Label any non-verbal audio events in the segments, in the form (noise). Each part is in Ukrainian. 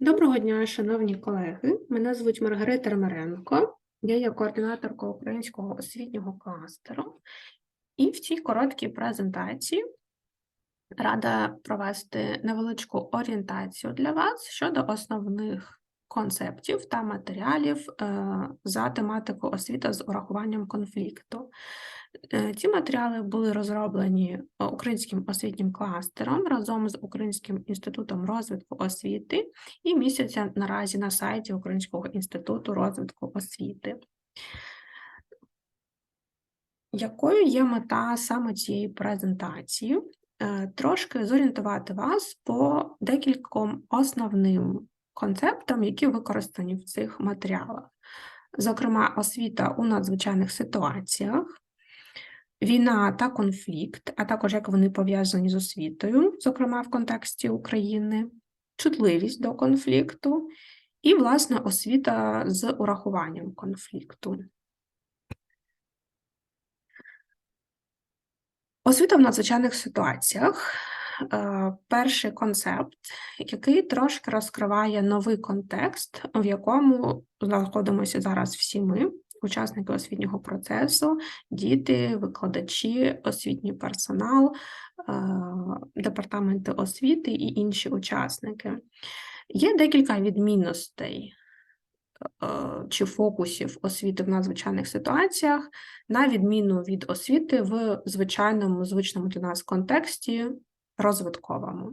Доброго дня, шановні колеги. Мене звуть Маргарита Ромаренко. Я є координаторка українського освітнього кластеру. І в цій короткій презентації рада провести невеличку орієнтацію для вас щодо основних концептів та матеріалів е, за тематику освіта з урахуванням конфлікту. Е, Ці матеріали були розроблені е, українським освітнім кластером разом з Українським інститутом розвитку освіти і містяться наразі на сайті Українського інституту розвитку освіти. Якою є мета саме цієї презентації? Е, Трошки зорієнтувати вас по декільком основним концептам, які використані в цих матеріалах. Зокрема, освіта у надзвичайних ситуаціях, війна та конфлікт, а також як вони пов'язані з освітою, зокрема в контексті України, чутливість до конфлікту і, власне, освіта з урахуванням конфлікту. Освіта в надзвичайних ситуаціях. Е, Перший концепт, який трошки розкриває новий контекст, в якому знаходимося зараз всі ми, учасники освітнього процесу, діти, викладачі, освітній персонал, е, департаменти освіти і інші учасники. Є декілька відмінностей е, чи фокусів освіти в надзвичайних ситуаціях, на відміну від освіти в звичайному, звичному для нас контексті розвитковому.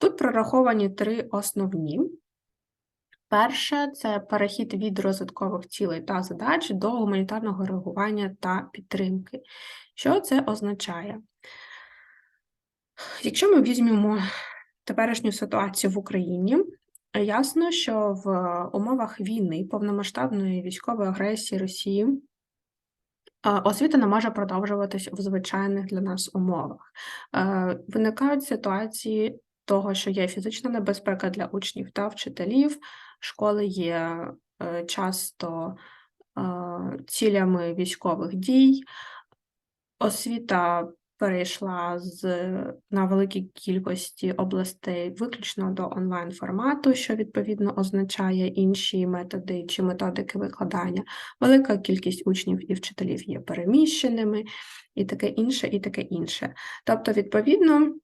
Тут прораховані три основні. Перше це перехід від розвиткових цілей та задач до гуманітарного реагування та підтримки. Що це означає? Якщо ми візьмемо теперішню ситуацію в Україні, ясно, що в умовах війни, повномасштабної військової агресії Росії, Освіта не може продовжуватись в звичайних для нас умовах. Е, Виникають ситуації того, що є фізична небезпека для учнів та вчителів, школи є е, часто е, цілями військових дій, освіта перейшла з на великій кількості областей виключно до онлайн формату, що відповідно означає інші методи чи методики викладання. Велика кількість учнів і вчителів є переміщеними, і таке інше, і таке інше. Тобто, відповідно,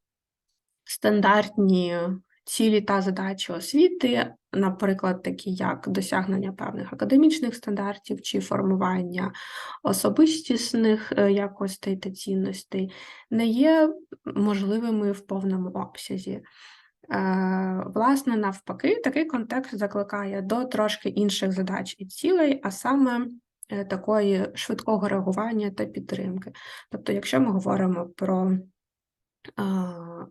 стандартні цілі та задачі освіти, наприклад, такі як досягнення певних академічних стандартів чи формування особистісних е, якостей та цінностей, не є можливими в повному обсязі. Е, Власне, навпаки, такий контекст закликає до трошки інших задач і цілей, а саме е, такої швидкого реагування та підтримки. Тобто, якщо ми говоримо про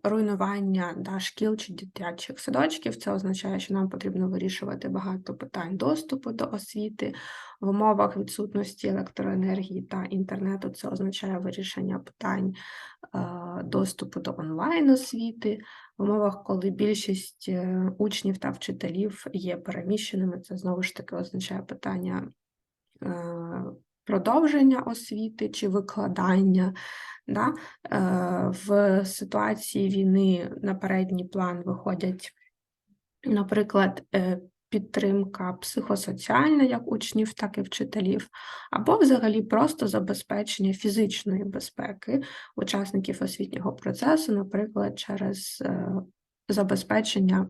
руйнування да, шкіл чи дитячих садочків. Це означає, що нам потрібно вирішувати багато питань доступу до освіти в умовах відсутності електроенергії та інтернету. Це означає вирішення питань доступу до онлайн освіти. В умовах, коли більшість е, учнів та вчителів є переміщеними, це знову ж таки означає питання е, продовження освіти чи викладання. Да? Е, в ситуації війни на передній план виходять, наприклад, е, підтримка психосоціальна як учнів, так і вчителів, або взагалі просто забезпечення фізичної безпеки учасників освітнього процесу, наприклад, через е, забезпечення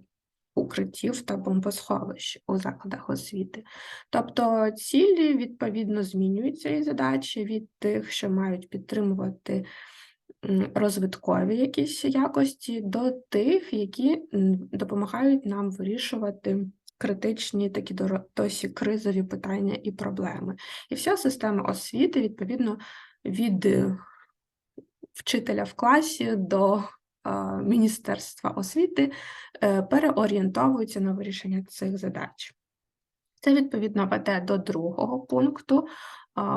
укриттів та бомбосховищ у закладах освіти. Тобто цілі відповідно змінюються і задачі від тих, що мають підтримувати розвиткові якісь якості, до тих, які допомагають нам вирішувати. Критичні такі досі кризові питання і проблеми. І вся система освіти, відповідно, від вчителя в класі до Міністерства освіти е, переорієнтовуються на вирішення цих задач. Це відповідно веде до другого пункту.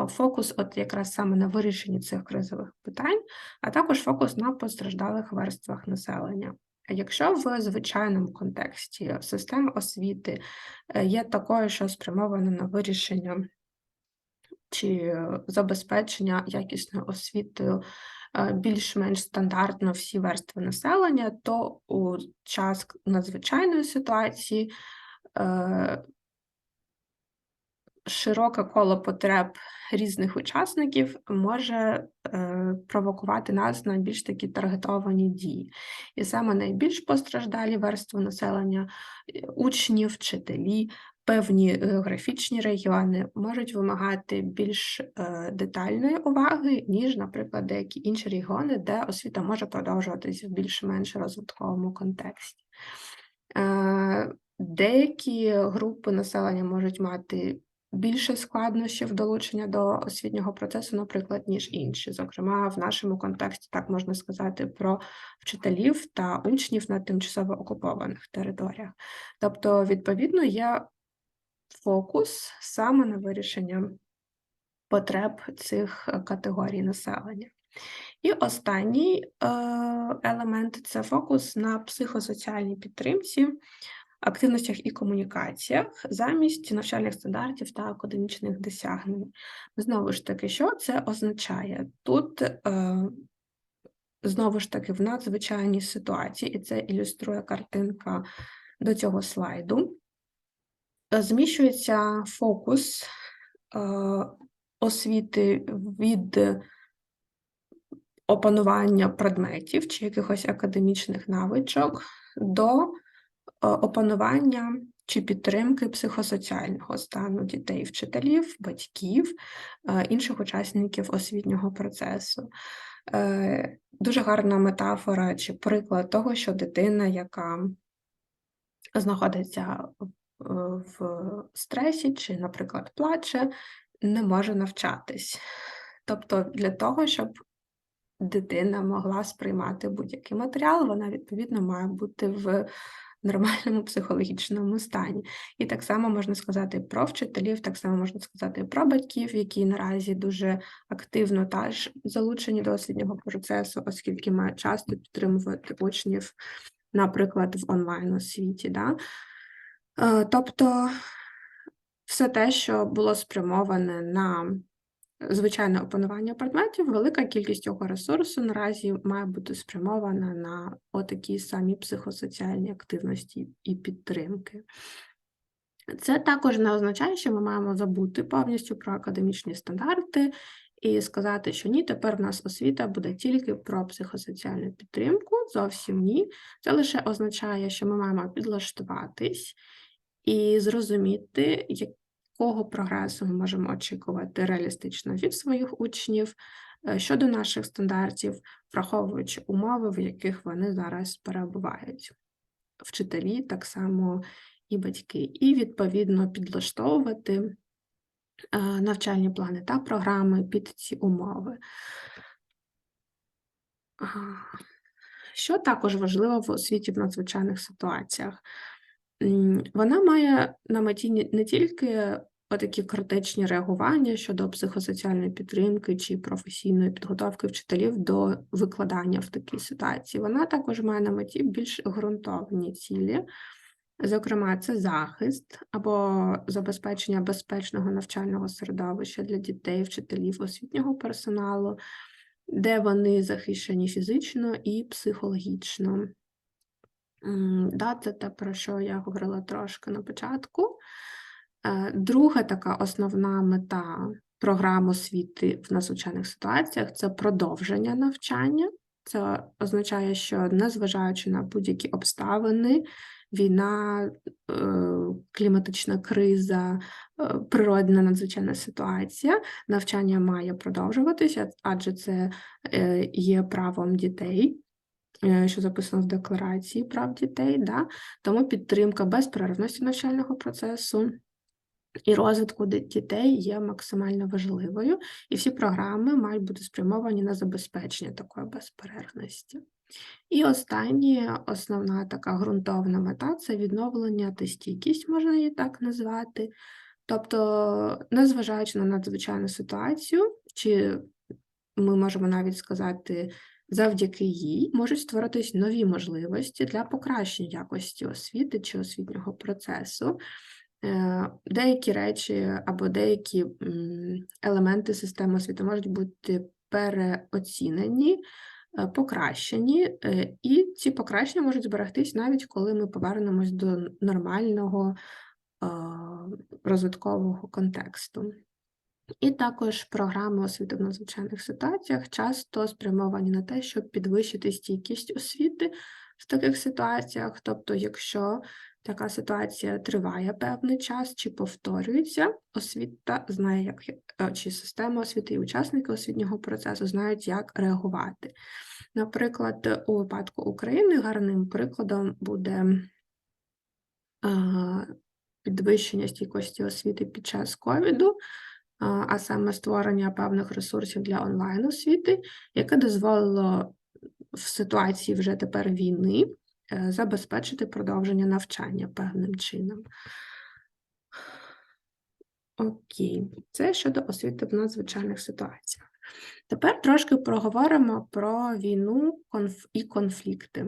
Фокус, от якраз саме на вирішенні цих кризових питань, а також фокус на постраждалих верствах населення. Якщо в звичайному контексті система освіти е, є такою, що спрямована на вирішення чи забезпечення якісною освітою е, більш-менш стандартно всі верстви населення, то у час надзвичайної ситуації е, широке коло потреб різних учасників може е, провокувати нас на більш такі таргетовані дії. І саме найбільш постраждалі верстви населення, е, учні, вчителі, певні географічні регіони можуть вимагати більш е, детальної уваги, ніж, наприклад, деякі інші регіони, де освіта може продовжуватися в більш-менш розвитковому контексті. Е, Деякі групи населення можуть мати більше складнощів долучення до освітнього процесу, наприклад, ніж інші. Зокрема, в нашому контексті так можна сказати про вчителів та учнів на тимчасово окупованих територіях. Тобто, відповідно, є фокус саме на вирішення потреб цих е, категорій населення. І останній е, елемент це фокус на психосоціальній підтримці, активностях і комунікаціях замість навчальних стандартів та академічних досягнень. Знову ж таки, що це означає? Тут е, знову ж таки в надзвичайній ситуації, і це ілюструє картинка до цього слайду. Е, Зміщується фокус е, освіти від опанування предметів чи якихось академічних навичок до е, опанування чи підтримки психосоціального стану дітей, вчителів, батьків, інших учасників освітнього процесу. Дуже гарна метафора чи приклад того, що дитина, яка знаходиться в- в стресі чи, наприклад, плаче, не може навчатись. Тобто, для того, щоб дитина могла сприймати будь-який матеріал, вона відповідно має бути в нормальному (laughs) психологічному стані. І так само можна сказати про вчителів, так само можна сказати про батьків, які наразі дуже активно теж залучені до освітнього процесу, оскільки мають часто підтримувати учнів, наприклад, в онлайн освіті. Да? Е, Тобто все те, що було спрямоване на звичайне опанування предметів, велика кількість цього ресурсу наразі має бути спрямована на отакі самі психосоціальні активності і підтримки. Це також не означає, що ми маємо забути повністю про академічні стандарти і сказати, що ні, тепер в нас освіта буде тільки про психосоціальну підтримку. Зовсім ні. Це лише означає, що ми маємо підлаштуватись і зрозуміти, якого прогресу ми можемо очікувати реалістично від своїх учнів е, щодо наших стандартів, враховуючи умови, в яких вони зараз перебувають. Вчителі так само і батьки, і відповідно підлаштовувати е, навчальні плани та програми під ці умови. Що також важливо в освіті в надзвичайних ситуаціях? Вона має на меті не тільки такі критичні реагування щодо психосоціальної підтримки чи професійної підготовки вчителів до викладання в такій ситуації. Вона також має на меті більш ґрунтовні цілі, Зокрема, це захист або забезпечення безпечного навчального середовища для дітей, вчителів, освітнього персоналу, де вони захищені фізично і психологічно. Да, це те, про що я говорила трошки на початку. Е, Друга така основна мета програм освіти в надзвичайних ситуаціях це продовження навчання. Це означає, що незважаючи на будь-які обставини, війна, е, кліматична криза, е, природна надзвичайна ситуація, навчання має продовжуватися, адже це є правом дітей, що записано в Декларації прав дітей. Да? Тому підтримка безперервності навчального процесу. І розвитку дітей є максимально важливою, і всі програми мають бути спрямовані на забезпечення такої безперервності. І остання основна така ґрунтовна мета це відновлення та стійкість, можна її так назвати. Тобто, незважаючи на надзвичайну ситуацію, чи ми можемо навіть сказати, завдяки їй можуть створитись нові можливості для покращення якості освіти чи освітнього процесу. Е, Деякі речі або деякі елементи системи освіти можуть бути переоцінені, е, покращені, е, і ці покращення можуть зберегтись навіть коли ми повернемось до нормального розвиткового контексту. І також програми освіти в надзвичайних ситуаціях часто спрямовані на те, щоб підвищити стійкість освіти в таких ситуаціях. Тобто, якщо така ситуація триває певний час чи повторюється, освіта знає, як е, чи система освіти і учасники освітнього процесу знають, як реагувати. Наприклад, у випадку України гарним прикладом буде підвищення стійкості освіти під час ковіду а саме створення певних ресурсів для онлайн-освіти, яке дозволило в ситуації вже тепер війни е, забезпечити продовження навчання певним чином. Окей, це щодо освіти в надзвичайних ситуаціях. Тепер трошки проговоримо про війну і конфлікти.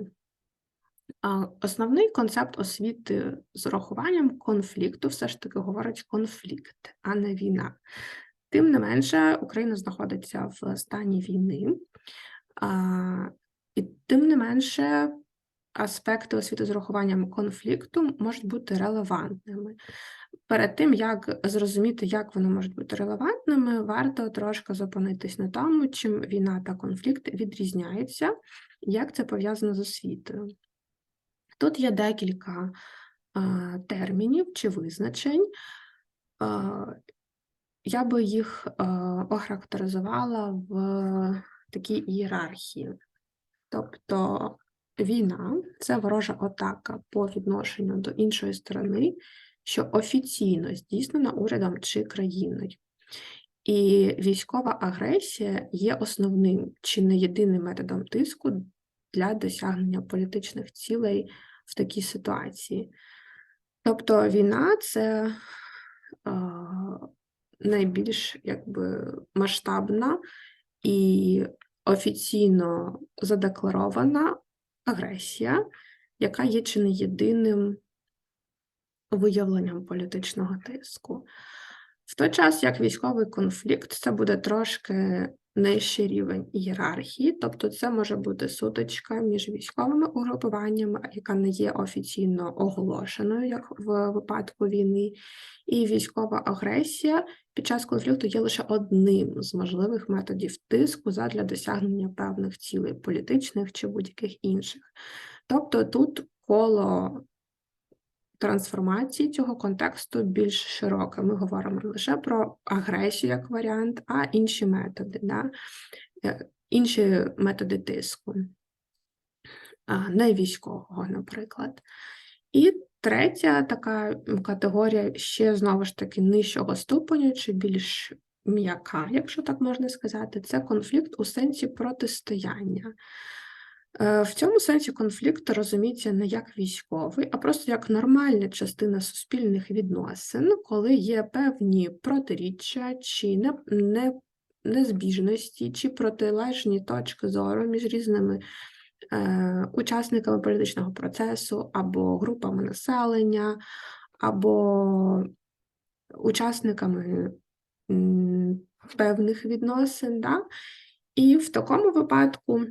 Основний концепт освіти з урахуванням конфлікту все ж таки говорить конфлікт, а не війна. Тим не менше, Україна знаходиться в стані війни, і тим не менше аспекти освіти з урахуванням конфлікту можуть бути релевантними. Перед тим, як зрозуміти, як вони можуть бути релевантними, варто трошки зупинитись на тому, чим війна та конфлікт відрізняються, як це пов'язано з освітою. Тут є декілька а, термінів чи визначень. А, я би їх а, охарактеризувала в такій ієрархії. Тобто війна це ворожа атака по відношенню до іншої сторони, що офіційно здійснена урядом чи країною. І військова агресія є основним чи не єдиним методом тиску для досягнення політичних цілей в такій ситуації. Тобто війна це е, найбільш якби, масштабна і офіційно задекларована агресія, яка є чи не єдиним виявленням політичного тиску. В той час, як військовий конфлікт, це буде трошки нижчий рівень ієрархії, тобто це може бути сутичка між військовими угрупуваннями, яка не є офіційно оголошеною, як в випадку війни, і військова агресія під час конфлікту є лише одним з можливих методів тиску задля досягнення певних цілей політичних чи будь-яких інших. Тобто тут коло трансформації цього контексту більш широке. Ми говоримо не лише про агресію як варіант, а інші методи, да? Е, інші методи тиску, не військового, наприклад. І третя така категорія ще знову ж таки нижчого ступеню, чи більш м'яка, якщо так можна сказати, це конфлікт у сенсі протистояння. Е, в цьому сенсі конфлікт розуміється не як військовий, а просто як нормальна частина суспільних відносин, коли є певні протиріччя чи не, не, незбіжності, чи протилежні точки зору між різними е, учасниками політичного процесу, або групами населення, або учасниками м, певних відносин. Да? І в такому випадку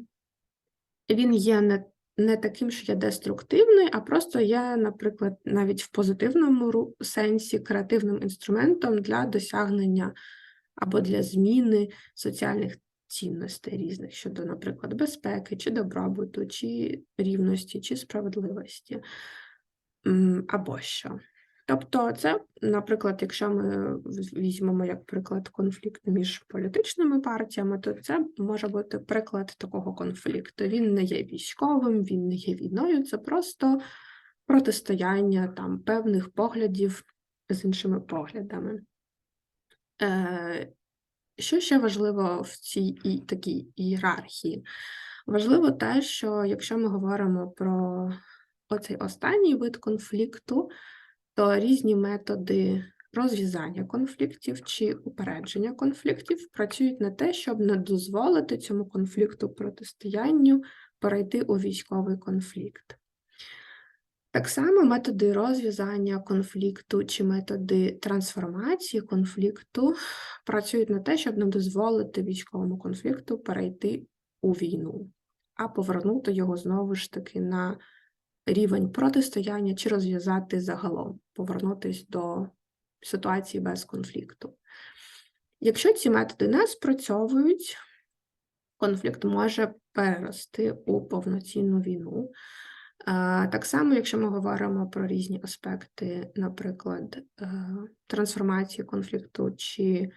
він є не не таким, що є деструктивний, а просто є, наприклад, навіть в позитивному сенсі креативним інструментом для досягнення або для зміни соціальних цінностей різних щодо, наприклад, безпеки, чи добробуту, чи рівності, чи справедливості або що. Тобто, це, наприклад, якщо ми візьмемо як приклад конфлікт між політичними партіями, то це може бути приклад такого конфлікту. Він не є військовим, він не є війною, це просто протистояння там певних поглядів з іншими поглядами. Е, Що ще важливо в цій і такій ієрархії? Важливо те, що якщо ми говоримо про оцей останній вид конфлікту, то різні методи розв'язання конфліктів чи упередження конфліктів працюють на те, щоб не дозволити цьому конфлікту протистоянню перейти у військовий конфлікт. Так само методи розв'язання конфлікту чи методи трансформації конфлікту працюють на те, щоб не дозволити військовому конфлікту перейти у війну, а повернути його знову ж таки на рівень протистояння чи розв'язати загалом, повернутися до ситуації без конфлікту. Якщо ці методи не спрацьовують, конфлікт може перерости у повноцінну війну. Так само, якщо ми говоримо про різні аспекти, наприклад, е, трансформації конфлікту чи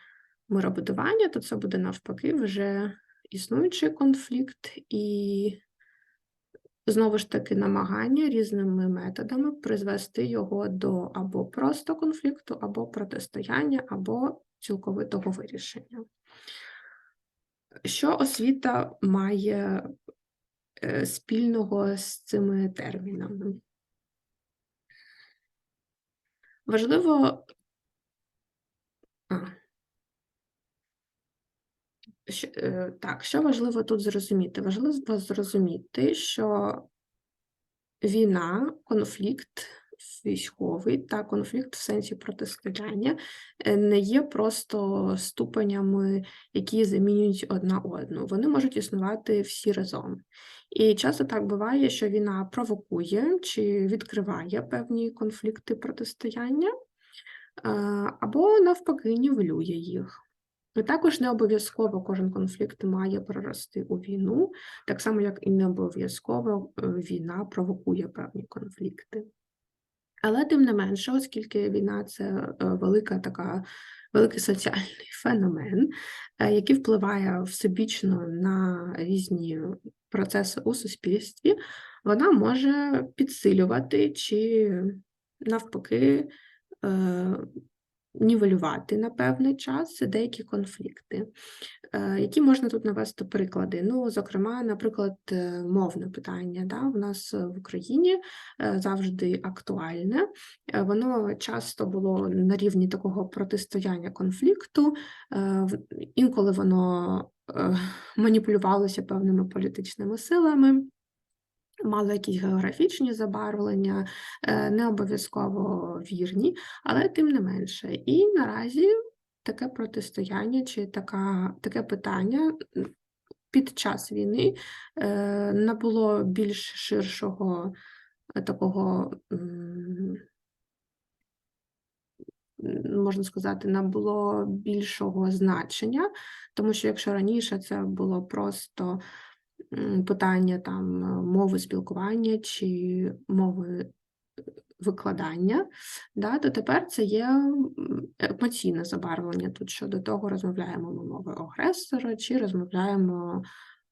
миробудування, то це буде навпаки вже існуючий конфлікт і знову ж таки намагання різними методами призвести його до або просто конфлікту, або протистояння, або цілковитого вирішення. Що освіта має е, спільного з цими термінами? Важливо. А. Е, так, що важливо тут зрозуміти? Важливо зрозуміти, що війна, конфлікт військовий та конфлікт в сенсі протистояння е, не є просто ступенями, які замінюють одна одну. Вони можуть існувати всі разом. І часто так буває, що війна провокує чи відкриває певні конфлікти протистояння, або навпаки нівелює їх. І також не обов'язково кожен конфлікт має перерости у війну, так само, як і не обов'язково е, війна провокує певні конфлікти. Але тим не менше, оскільки війна це е, велика така, великий соціальний (laughs) феномен, е, який впливає всебічно на різні процеси у суспільстві, вона може підсилювати чи навпаки нівелювати на певний час деякі конфлікти. Е, які можна тут навести приклади? Ну, зокрема, наприклад, е, мовне питання да, в нас в Україні е, завжди актуальне, воно часто було на рівні такого протистояння конфлікту, інколи воно маніпулювалося певними політичними силами мало якісь географічні забарвлення, е, не обов'язково вірні, але тим не менше. І наразі таке протистояння чи така, таке питання під час війни е, набуло більш ширшого е, такого. Можна сказати, набуло більшого значення, тому що якщо раніше це було просто питання там е, мови спілкування чи мови е, викладання, да, то тепер це є емоційне забарвлення тут щодо того, розмовляємо ми мовою агресора чи розмовляємо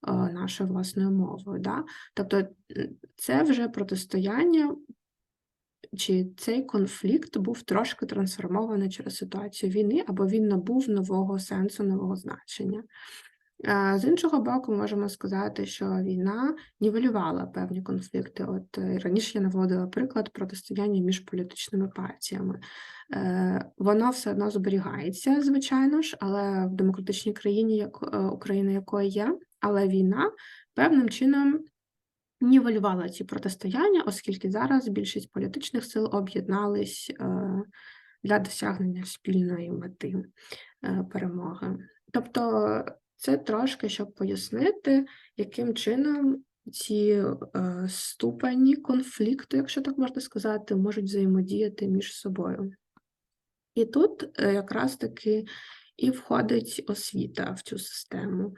е, нашою власною мовою. Да? Тобто це вже протистояння. Чи цей конфлікт був трошки трансформований через ситуацію війни, або він набув нового сенсу, нового значення. З іншого боку, можемо сказати, що війна нівелювала певні конфлікти. От е, раніше я наводила приклад протистояння між політичними партіями. Е, воно все одно зберігається, звичайно ж, але в демократичній країні, як е, Україна, якої є, але війна певним чином нівелювала ці протистояння, оскільки зараз більшість політичних сил об'єднались для досягнення спільної мети перемоги. Тобто це трошки, щоб пояснити, яким чином ці е, ступені конфлікту, якщо так можна сказати, можуть взаємодіяти між собою. І тут е, якраз таки і входить освіта в цю систему.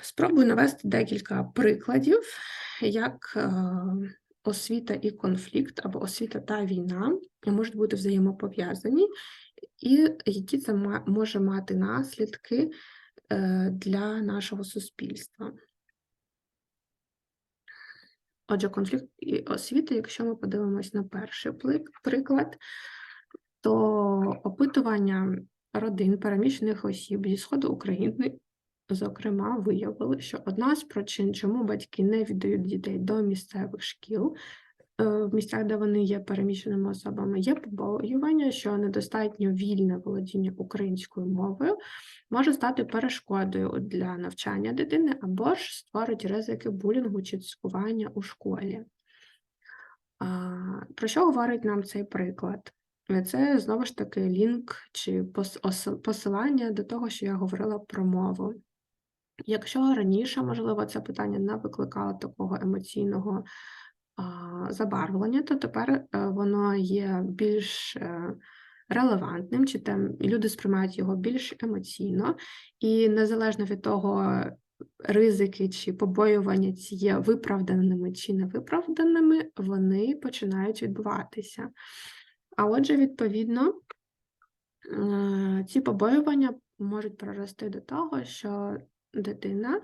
Спробую навести декілька прикладів, як е, освіта і конфлікт, або освіта та війна можуть бути взаємопов'язані, і які це може мати наслідки для нашого суспільства. Отже, конфлікт і освіти, якщо ми подивимось на перший приклад, то опитування родин переміщених осіб зі Сходу України, зокрема, виявили, що одна з причин, чому батьки не віддають дітей до місцевих шкіл, Е, в місцях, де вони є переміщеними особами, є побоювання, що недостатньо вільне володіння українською мовою може стати перешкодою для навчання дитини або ж створить ризики булінгу чи цькування у школі. Про що говорить нам цей приклад? Це знову ж таки лінк чи пос- посилання до того, що я говорила про мову. Якщо раніше, можливо, це питання не викликало такого емоційного забарвлення, то тепер е, воно є більш е, релевантним, чи там люди сприймають його більш емоційно, і незалежно від того, ризики чи побоювання ці є виправданими чи невиправданими, вони починають відбуватися. А отже, відповідно, е, ці побоювання можуть прорости до того, що дитина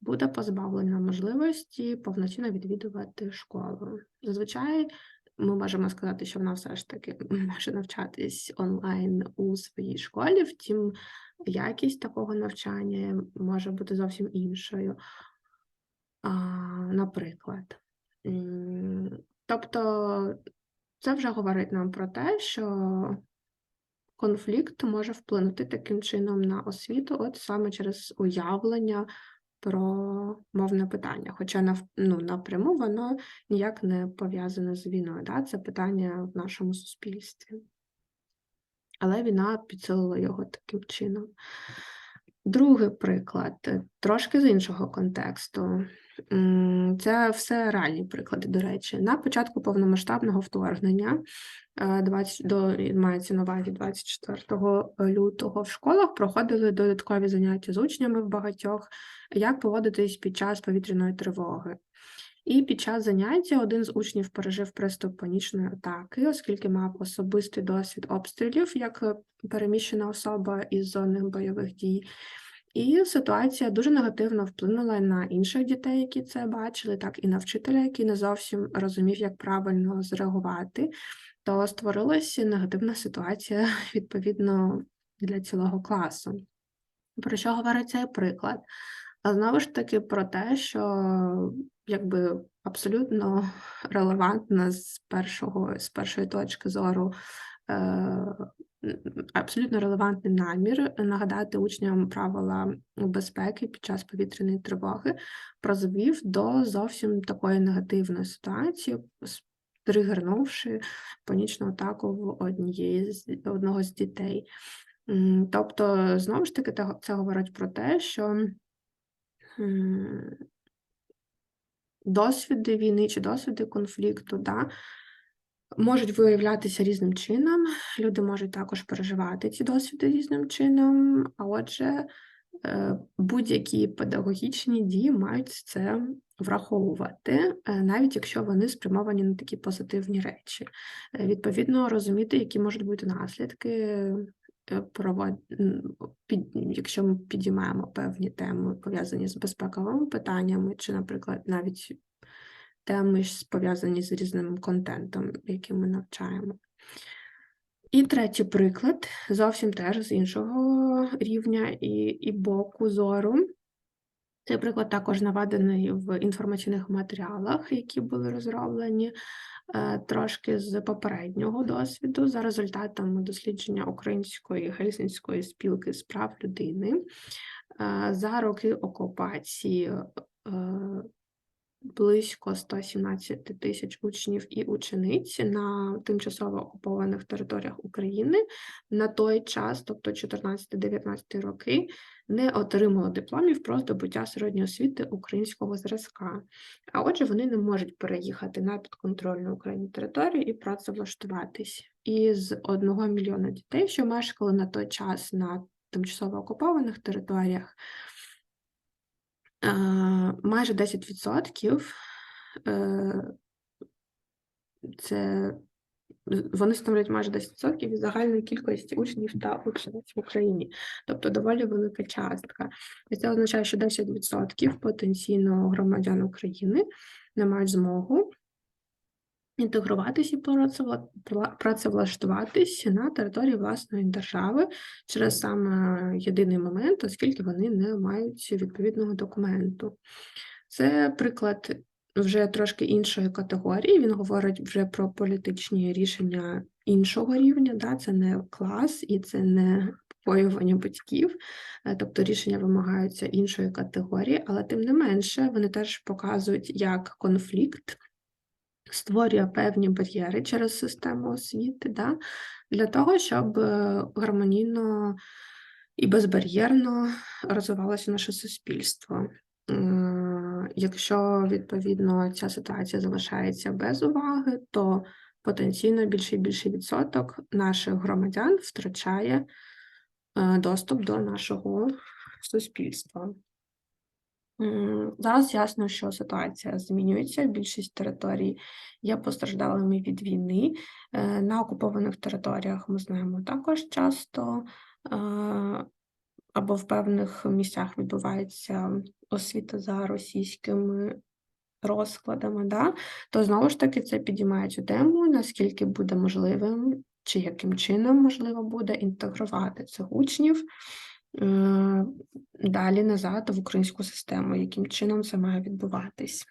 буде позбавлена можливості повноцінно відвідувати школу. Зазвичай ми можемо сказати, що вона все ж таки (laughs) може навчатись онлайн у своїй школі, втім, якість такого навчання може бути зовсім іншою. А, Наприклад. Тобто, це вже говорить нам про те, що конфлікт може вплинути таким чином на освіту, от саме через уявлення про мовне питання. Хоча нав, ну, напряму воно ніяк не пов'язане з війною. Да? Це питання в нашому суспільстві. Але війна підсилила його таким чином. Другий приклад, е, трошки з іншого контексту. Це все реальні приклади, до речі. На початку повномасштабного вторгнення, е, 20, до, мається на увазі 24 лютого, в школах проходили додаткові заняття з учнями в багатьох, як поводитись під час повітряної тривоги. І під час заняття один з учнів пережив приступ панічної атаки, оскільки мав особистий досвід обстрілів як е, переміщена особа із зони бойових дій. І ситуація дуже негативно вплинула на інших дітей, які це бачили, так і на вчителя, який не зовсім розумів, як правильно зреагувати. То створилася негативна ситуація (laughs) відповідно для цілого класу. Про що говорить цей приклад? А знову ж таки про те, що якби абсолютно (laughs) релевантна з першого, з першої точки зору, е, абсолютно релевантний намір нагадати учням правила безпеки під час повітряної тривоги, призвів до зовсім такої негативної ситуації, тригернувши панічну атаку в однієї з одного з дітей. Тобто, знову ж таки, це говорить про те, що досвіди війни чи досвіди конфлікту, да, можуть виявлятися різним чином. Люди можуть також переживати ці досвіди різним чином, а отже, е, будь-які педагогічні дії мають це враховувати, е, навіть якщо вони спрямовані на такі позитивні речі. Е, Відповідно, розуміти, які можуть бути наслідки провод... під... якщо ми підіймаємо певні теми, пов'язані з безпековими питаннями, чи, наприклад, навіть теми пов'язані з різним контентом, який ми навчаємо. І третій приклад, зовсім теж з іншого рівня і, і боку зору. Цей приклад також наведений в інформаційних матеріалах, які були розроблені е, трошки з попереднього досвіду за результатами дослідження Української Гельсінської спілки з прав людини. Е, За роки окупації е, близько 117 тисяч учнів і учениць на тимчасово окупованих територіях України на той час, тобто 14-19 роки, не отримали дипломів про здобуття середньої освіти українського зразка. А отже, вони не можуть переїхати на підконтрольну Україні територію і працевлаштуватись. І з одного мільйона дітей, що мешкали на той час на тимчасово окупованих територіях, майже 10% е, це вони становлять майже 10% від загальної кількості учнів та учениць в Україні, тобто доволі велика частка. І це означає, що 10% потенційно громадян України не мають змогу інтегруватися і працевлаштуватись на території власної держави через саме єдиний момент, оскільки вони не мають відповідного документу. Це приклад вже трошки іншої категорії. Він говорить вже про політичні рішення іншого рівня. Да? Це не клас і це не побоювання батьків, е, тобто рішення вимагаються іншої категорії, але тим не менше вони теж показують, як конфлікт створює певні бар'єри через систему освіти, да, для того, щоб е, гармонійно і безбар'єрно розвивалося наше суспільство. Е, Якщо відповідно ця ситуація залишається без уваги, то потенційно більший і більший відсоток наших громадян втрачає е, доступ до нашого суспільства. Зараз ясно, що ситуація змінюється. Більшість територій є постраждалими від війни. Е, На окупованих територіях ми знаємо також часто е, або в певних місцях відбувається освіта за російськими розкладами, да? то знову ж таки це підіймає цю тему, наскільки буде можливим, чи яким чином можливо буде інтегрувати цих учнів далі назад в українську систему, яким чином це має відбуватись.